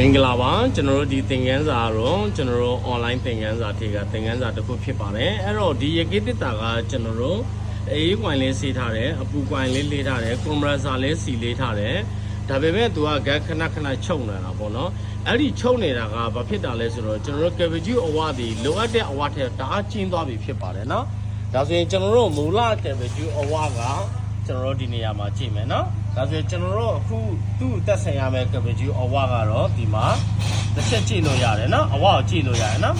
မင်္ဂလာပါကျွန်တော်တို့ဒီသင်ခန်းစာတော့ကျွန်တော်တို့ online သင်ခန်းစာတွေကသင်ခန်းစာတစ်ခုဖြစ်ပါတယ်အဲ့တော့ဒီရကိတစ်တာကကျွန်တော်တို့အေးကွိုင်လေးစီးထားတယ်အပူကွိုင်လေးလေးထားတယ်ကွန်ပရက်ဆာလေးစီလေးထားတယ်ဒါပေမဲ့သူကဂက်ခဏခဏချုပ်နေတာပေါ့နော်အဲ့ဒီချုပ်နေတာကဘာဖြစ်တာလဲဆိုတော့ကျွန်တော်တို့ cabbage အဝဒီလိုအပ်တဲ့အဝထက်တအားကျင်းသွားပြီဖြစ်ပါတယ်နော်ဒါဆိုရင်ကျွန်တော်တို့မူလ cabbage အဝက ကျွန်တော်တို့ဒီနေရာမှာကြည့်မယ်နော်ဒါဆိုရင်ကျွန်တော်တို့အခုသူ့တက်ဆိုင်ရမယ့် cabbage အဝကတော့ဒီမှာတစ်ချက်ကြည့်လို့ရတယ်နော်အဝကိုကြည့်လို့ရတယ်နော်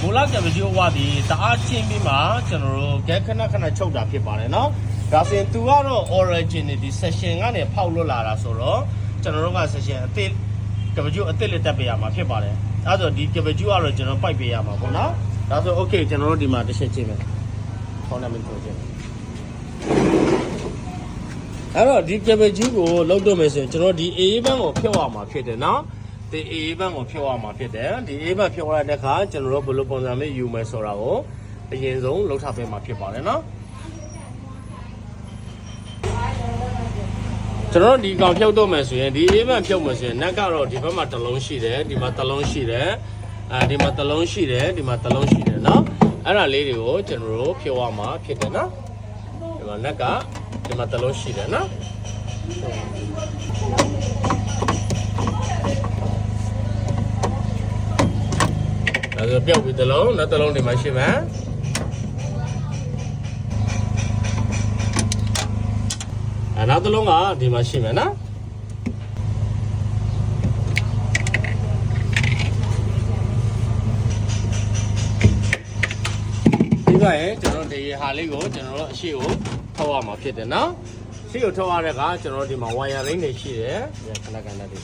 မူလ cabbage အဝဒီတအားကျင်းပြီးမှကျွန်တော်တို့ get ခဏခဏချုပ်တာဖြစ်ပါတယ်နော်ဒါဆိုရင်သူကတော့ origin ဒီ session ကနေဖောက်လွတ်လာတာဆိုတော့ကျွန်တော်တို့က session အသစ်ကပကျူအစ်စ်လေးတက်ပေးရမှာဖြစ်ပါတယ်။အဲဆိုဒီကပကျူကတော့ကျွန်တော်ပိုက်ပေးရမှာပေါ့နော်။ဒါဆို okay ကျွန်တော်တို့ဒီမှာတစ်ချက်ချင်းမယ်။ခေါင်းနာမည်ကိုချင်း။ အဲ့တော့ဒီကပကျူကိုလောက်တော့မယ်ဆိုရင်ကျွန်တော်ဒီအေးဘန်းကိုဖြုတ်ရမှာဖြစ်တယ်နော်။ဒီအေးဘန်းကိုဖြုတ်ရမှာဖြစ်တယ်။ဒီအေးဘန်းဖြုတ်ရတဲ့အခါကျွန်တော်တို့ဘယ်လိုပုံစံမျိုးယူမယ်ဆိုတာကိုအရင်ဆုံးလောက်ထားပေးမှာဖြစ်ပါတယ်နော်။ကျွန်တော်တို့ဒီကောင်ဖြုတ်တော့မယ်ဆိုရင်ဒီအေးဘန်ဖြုတ်မယ်ဆိုရင်နက်ကတော့ဒီဘက်မှာတစ်လုံးရှိတယ်ဒီမှာတစ်လုံးရှိတယ်အဲဒီမှာတစ်လုံးရှိတယ်ဒီမှာတစ်လုံးရှိတယ်เนาะအဲ့ဒါလေးတွေကိုကျွန်တော်တို့ဖြုတ်ရမှာဖြစ်တယ်နော်ဒီမှာနက်က ဒီမှာတစ်လုံးရှိတယ်နော်ဒါဆိုပြောက်ပြီးတစ်လုံးနောက်တစ်လုံးဒီမှာရှိမယ်အဲနောက်တစ်လုံးကဒီမှာရှိမယ်နော်ဒီကရင်ကျွန်တော်တို့ဒီ ဟာလေးကိုကျွန်တော်တို့အရှိကိုထောက်ရမှာဖြစ်တယ်နော်ရှိကိုထောက်ရတဲ့ကကျွန်တော်တို့ဒီမှာ wire ring တွေရှိတယ်ဒီခဏခဏတွေ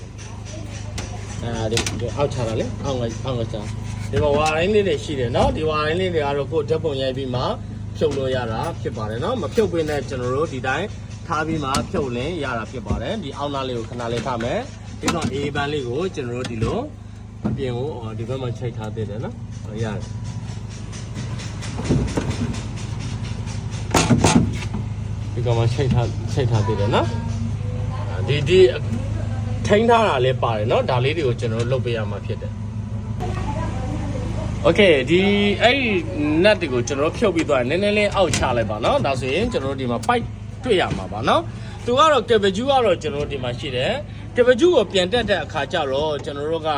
အဲဒီဒီအောက်ချတာလေအောက်ကအောက်ကချဒီမှာ wire ring လေးတွေရှိတယ်နော်ဒီ wire ring လေးတွေကတော့ကိုယ်ဓာတ်ပုံရိုက်ပြီးမှဖြုတ်လို့ရတာဖြစ်ပါတယ်နော်မဖြုတ်ပင်းတဲ့ကျွန်တော်တို့ဒီတိုင်းထားပြီးမှဖြုတ်လင်းရတာဖြစ်ပါတယ်ဒီအောက်နားလေးကိုခဏလေးထားမယ်ဒီတော့ A ဘန်းလေးကိုကျွန်တော်တို့ဒီလိုအပြင်ကိုဒီဘက်မှာချိတ်ထားသေးတယ်နော်ဟုတ်ရတယ် ဒီကောင်မှချိန်ထားချိန်ထားသေးတယ်နော်ဒီဒီထိန်းထားတာလည်းပါတယ်နော်ဒါလေးတွေကိုကျွန်တော်တို့လုပ်ပေးရမှာဖြစ်တယ်โอเคဒီအဲ့ဒီ net တွေကိုကျွန်တော်တို့ဖြုတ်ပြီးသွားရင်နည်းနည်းလေးအောက်ချလိုက်ပါနော်ဒါဆိုရင်ကျွန်တော်တို့ဒီမှာ pipe တွေ့ရမှာပါနော်သူကတော့ cable ကတော့ကျွန်တော်တို့ဒီမှာရှိတယ် cable ကိုပြန်တက်တဲ့အခါကျတော့ကျွန်တော်တို့က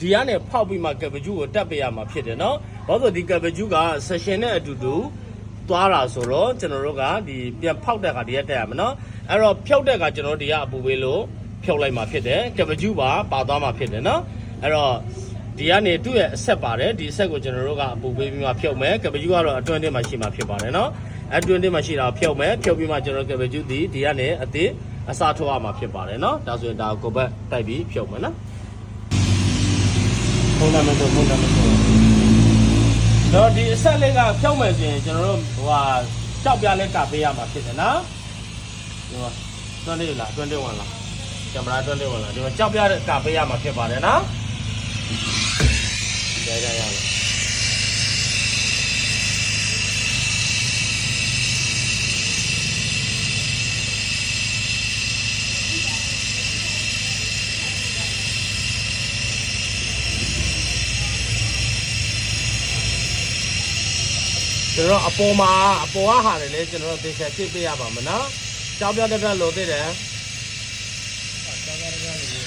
ဒီကနေဖောက်ပြီးမှ cable ကိုတက်ပေးရမှာဖြစ်တယ်နော်ဘာလို့ဆိုဒီ cable က session နဲ့အတူတူ သွားတာဆိုတော့ကျွန်တော်တို့ကဒီပြန်ဖောက်တဲ့ကဒီရက်တက်ရမယ်နော်အဲ့တော့ဖြုတ်တဲ့ကကျွန်တော်တို့ဒီကအပူပေးလို့ဖြုတ်လိုက်မှာဖြစ်တယ်ကပကျူပါပါသွားမှာဖြစ်တယ်နော်အဲ့တော့ဒီကနေသူ့ရဲ့အဆက်ပါတယ်ဒီအဆက်ကိုကျွန်တော်တို့ကအပူပေးပြီးမှဖြုတ်မယ်ကပကျူကတော့အတွင်းထဲမှာရှိမှာဖြစ်ပါတယ်နော်အတွင်းထဲမှာရှိတာဖြုတ်မယ်ဖြုတ်ပြီးမှကျွန်တော်ကပကျူဒီဒီကနေအသေးအစားထိုးရမှာဖြစ်ပါတယ်နော်ဒါဆိုရင်ဒါကိုဘက်တိုက်ပြီးဖြုတ်မယ်နော်ဖုန်းနံပါတ်တော့ဖုန်းနံပါ တ်တော့တော့ဒီအဆက်လေးကဖြောက်မယ်ဆိုရင်ကျွန်တော်တို့ဟိုဟာကြောက်ပြလဲကပေးရမှာဖြစ်တယ်နော်ဒီမှာတွန်းလေးလားတွန်းလေးဝင်လားကင်မရာတွန်းလေးဝင်လားဒီမှာကြောက်ပြကပေးရမှာဖြစ်ပါတယ်နော်ရရရရ ကျွန်တော်အပေါ်မှာအပေါ်ကဟာတယ်လေကျွန်တော်ဒေချာကြည့်ပေးရပါမနော်ကြောက်ပြတက်ပြလိုသေးတယ်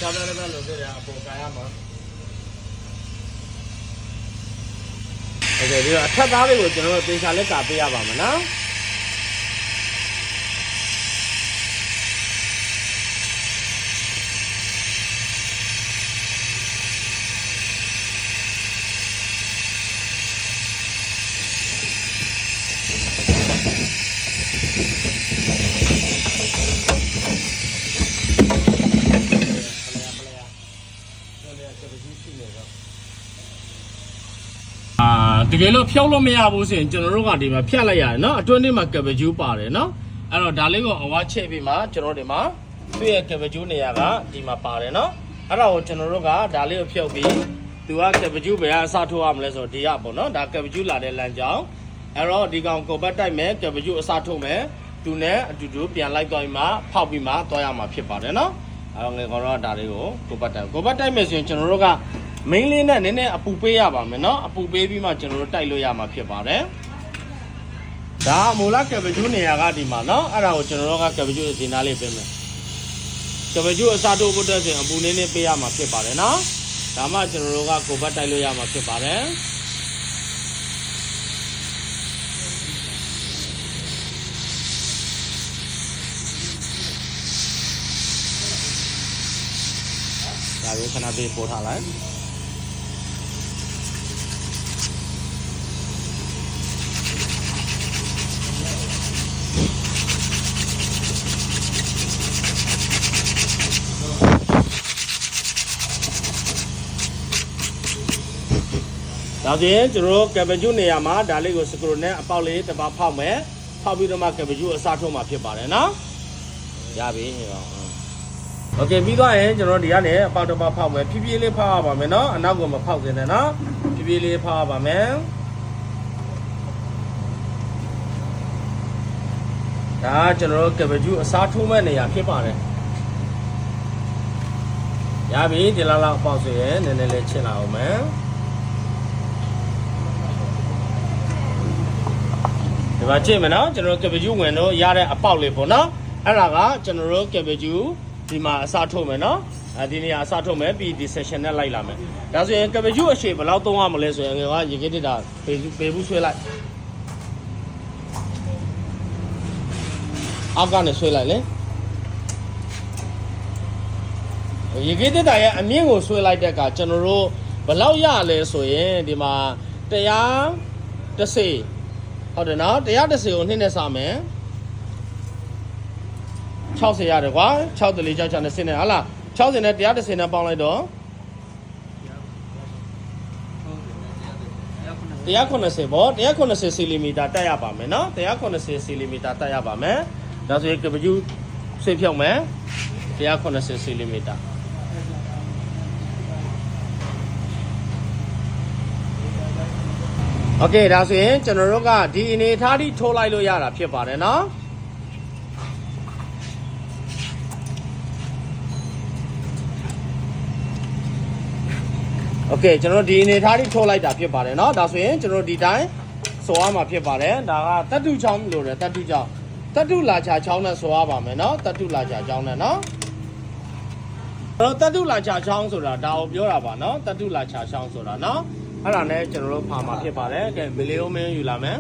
ကြောက်ပြတက်ပြလိုသေးတယ်အပေါ်ကာရမှာဟုတ်ကဲ့ဒီတော့အထက်သားလေးကိုကျွန်တော်ဒေချာလက်ကပေးရပါမနော် တကယ်လို့ဖြောက်လို့မရဘူးဆိုရင်ကျွန်တော်တို့ကဒီမှာဖြတ်လိုက်ရတယ်เนาะအတွင်းထဲမှာကဘဂျူးပါတယ်เนาะအဲ့တော့ဒါလေးကိုအဝါချက်ပြီးမှကျွန်တော်တို့ဒီမှာသူ့ရဲ့ကဘဂျူးနေရာကဒီမှာပါတယ်เนาะအဲ့ဒါကိုကျွန်တော်တို့ကဒါလေးကိုဖြုတ်ပြီးသူကကဘဂျူးဘယ်ကအစားထိုးရမလဲဆိုတော့ဒီရပေါ့เนาะဒါကဘဂျူးလာတဲ့လမ်းကြောင်း အဲ့တော့ဒီကောင်ကိုဘတ်တိုက်မယ်ကပယူအစားထုတ်မယ်သူနဲ့အတူတူပြန်လိုက်သွားပြီးမှဖောက်ပြီးမှသွားရမှာဖြစ်ပါတယ်နော်အဲ့တော့ငယ်ကောင်တော့ဒါလေးကိုကိုဘတ်တိုက်ကိုဘတ်တိုက်မယ်ဆိုရင်ကျွန်တော်တို့က main လေးနဲ့နည်းနည်းအပူပေးရပါမယ်နော်အပူပေးပြီးမှကျွန်တော်တို့တိုက်လို့ရမှာဖြစ်ပါတယ်ဒါမူလကပယူနေရာကဒီမှာနော်အဲ့ဒါကိုကျွန်တော်တို့ကကပယူအစင်သားလေးပေးမယ်ကပယူအစားထုတ်ဖို့အတွက်ဆိုရင်အပူနည်းနည်းပေးရမှာဖြစ်ပါတယ်နော်ဒါမှကျွန်တော်တို့ကကိုဘတ်တိုက်လို့ရမှာဖြစ်ပါတယ် ဒါပြီးခဏပေးပို့ထားလိုက်ဒါဆိုရင်ကျွန်တော်တို့ကပ်ပကျူနေရာမှာဒါလေးကိုစကရိုနဲ့အပေါက်လေးတစ်ပါးဖောက်မယ်ဖောက်ပြီးတော့မှကပ်ပကျူအစားထိုးမှာဖြစ်ပါတယ်နော်ရပြီဟေ့ပါ โอเคပြီးသွားရင်ကျွန်တော်ဒီကနေအပေါက်တစ်ပါးဖောက်မယ်ဖြည်းဖြည်းလေးဖောက်ရပါမယ်နော်အနောက်ကမဖောက်စင်းနဲ့နော်ဖြည်းဖြည်းလေးဖောက်ရပါမယ်ဒါကျွန်တော်တို့ကပ်ပကျူအစားထိုးမဲ့နေရာဖြစ်ပါတယ်ရပြီဒီလောက်လောက်အပေါက်ဆိုရင်နည်းနည်းလေးချစ်လာအောင်မယ် ဒီမှာကြည့်မယ်နော်ကျွန်တော်တို့ကပကျူးဝင်တော့ရတဲ့အပေါက်လေးပေါ့နော်အဲ့ဒါကကျွန်တော်တို့ကပကျူး ဒီမှာအစားထုတ်မယ်နော်အဲဒီနေရာအစားထုတ်မယ်ပြီးဒီ session နဲ့လိုက်လာမယ်ဒါဆိုရင်ကပကျူးအရှိဘယ်လောက်သုံးရမလဲဆိုရင်ငယ်ကရေခဲတစ်တာပေပေဘူးဆွဲလိုက်အောက်ကနေဆွဲလိုက်လေရေခဲတစ်တာရဲ့အမြင့်ကိုဆွဲလိုက်တဲ့အခါကျွန်တော်တို့ဘယ်လောက်ရလဲဆိုရင်ဒီမှာတရားတစ်စေဟုတ်တယ်နော်130ကိုနှစ်နဲ့စမယ် 60ရတယ်ကွာ6တလီ6 6နဲ့ဆင်းနေဟာလား60နဲ့130နဲ့ပေါင်းလိုက်တော့180ပေါ့180စီလီမီတာတက်ရပါမယ်နော်180စီလီမီတာတက်ရပါမယ်ဒါဆိုရင်ကပကျူးဆွေးဖြုတ်မယ်180စီလီမီတာโอเคဒါဆိုရင်ကျွန်တော်တို့ကဒီအနေအထားထိထိုးလိုက်လို့ရတာဖြစ်ပါတယ်เนาะ โอเคကျွန်တော်တို့ဒီအနေအထားထိထိုးလိုက်တာဖြစ်ပါတယ်เนาะဒါဆိုရင်ကျွန်တော်တို့ဒီတိုင်းဆိုရမှာဖြစ်ပါတယ်ဒါကတတ်တုချောင်းလို့ရတယ်တတ်တုချောင်းတတ်တုလာချာချောင်းနဲ့ဆိုရပါမယ်เนาะတတ်တုလာချာချောင်းနဲ့เนาะတော့တတ်တုလာချာချောင်းဆိုတာဒါကိုပြောတာပါเนาะတတ်တုလာချာချောင်းဆိုတာเนาะအဲ့ဒါနဲ့ကျွန်တော်တို့ဖာမှာဖြစ်ပါတယ်ကဲမီလီယိုမင်းယူလာမယ်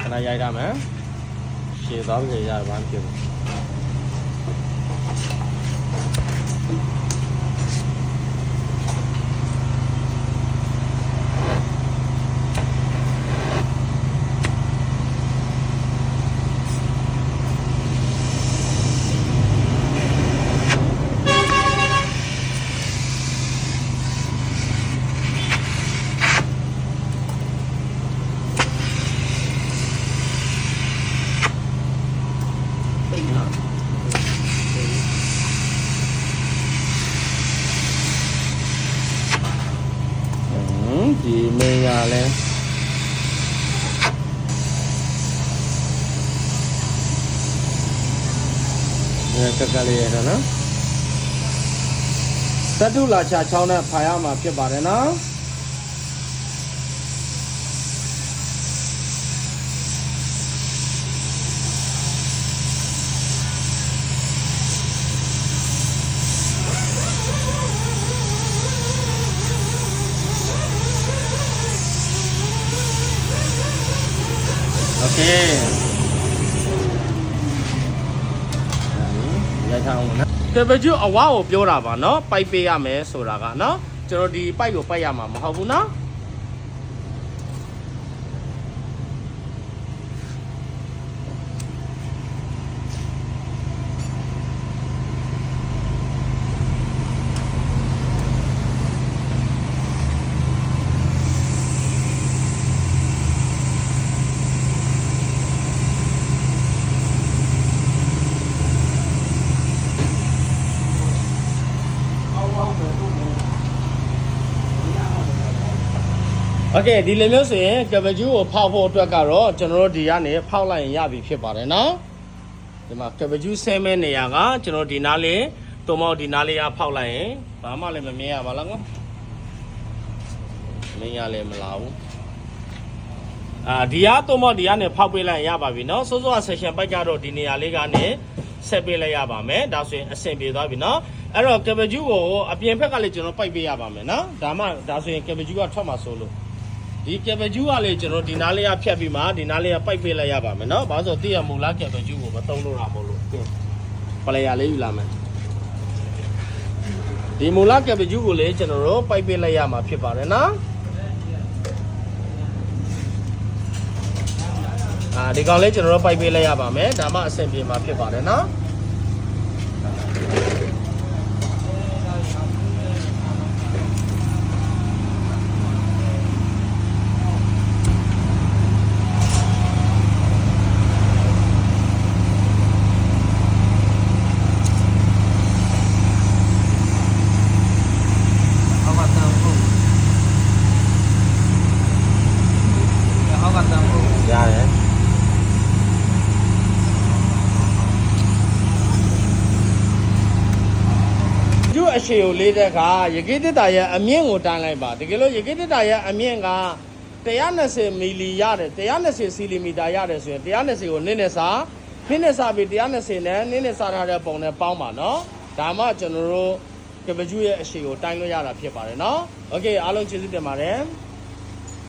ခဏရိုက်ရမယ်ရှည်သွားပြီရပါမှဖြစ်ဘူး ဒီကကလေးရတော့နော်တတုလာချချောင်းနဲ့ဖာရမှာဖြစ်ပါတယ်နော်โอเค ထမ်းအောင်နော်တပကျွအဝါကိုပြောတာပါနော်ပိုက်ပေးရမယ်ဆိုတာကနော်ကျွန်တော်ဒီပိုက်ကိုပိုက်ရမှာမဟုတ်ဘူးနော် โอเคဒီလိုမျိုးဆိုရင်ကပကျူးကိုဖောက်ဖို့အတွက်ကတော့ကျွန်တော်တို့ဒီကနေဖောက်လိုက်ရင်ရပြီဖြစ်ပါတယ်နော်ဒီမှာကပကျူးဆဲမဲနေရာကကျွန်တော်ဒီနားလေးတုံမောက်ဒီနားလေးကဖောက်လိုက်ရင်ဘာမှလည်းမမြင်ရပါလားကောမင်းရလည်းမလာဘူးအာဒီဟာတုံမောက်ဒီကနေဖောက်ပေးလိုက်ရင်ရပါပြီနော်စိုးစိုးက session ပိုက်ကြတော့ဒီနေရာလေးကနေဆက်ပေးလိုက်ရပါမယ်ဒါဆိုရင်အဆင်ပြေသွားပြီနော်အဲ့တော့ကပကျူးကိုအပြင်ဘက်ကလည်းကျွန်တော်ပိုက်ပေးရပါမယ်နော်ဒါမှဒါဆိုရင်ကပကျူးကထွက်မှာဆိုလို့ ဒီကက်ဘကျူးကလေကျွန်တော်ဒီနားလေးကဖြတ်ပြီးမှဒီနားလေးကပိုက်ပေးလိုက်ရပါမယ်နော်။ဘာလို့ဆိုတော့တိရမူလားကက်ဘကျူးကိုမသုံးလို့တာမဟုတ်လို့။ပလေယာလေးယူလာမယ်။ဒီမူလားကက်ဘကျူးကိုလေကျွန်တော်တို့ပိုက်ပေးလိုက်ရမှာဖြစ်ပါတယ်နော်။အာဒီကောင်လေးကျွန်တော်တို့ပိုက်ပေးလိုက်ရပါမယ်။ဒါမှအဆင်ပြေမှာဖြစ်ပါတယ်နော်။ ကျူအရှိကိုလေးတဲ့အခါရကိတ္တာရဲ့အမြင့်ကိုတန်းလိုက်ပါတကယ်လို့ရကိတ္တာရဲ့အမြင့်က120မီလီရတယ်120စီလီမီတာရတယ်ဆိုရင်120ကိုနည်းနည်းစားနည်းနည်းစားပြီး120နဲ့နည်းနည်းစားထားတဲ့ပုံနဲ့ပေါင်းပါနော်ဒါမှကျွန်တော်တို့ကပကျူရဲ့အရှိကိုတိုင်းလို့ရတာဖြစ်ပါတယ်နော်โอเคအားလုံးကျေးဇူးတင်ပါတယ်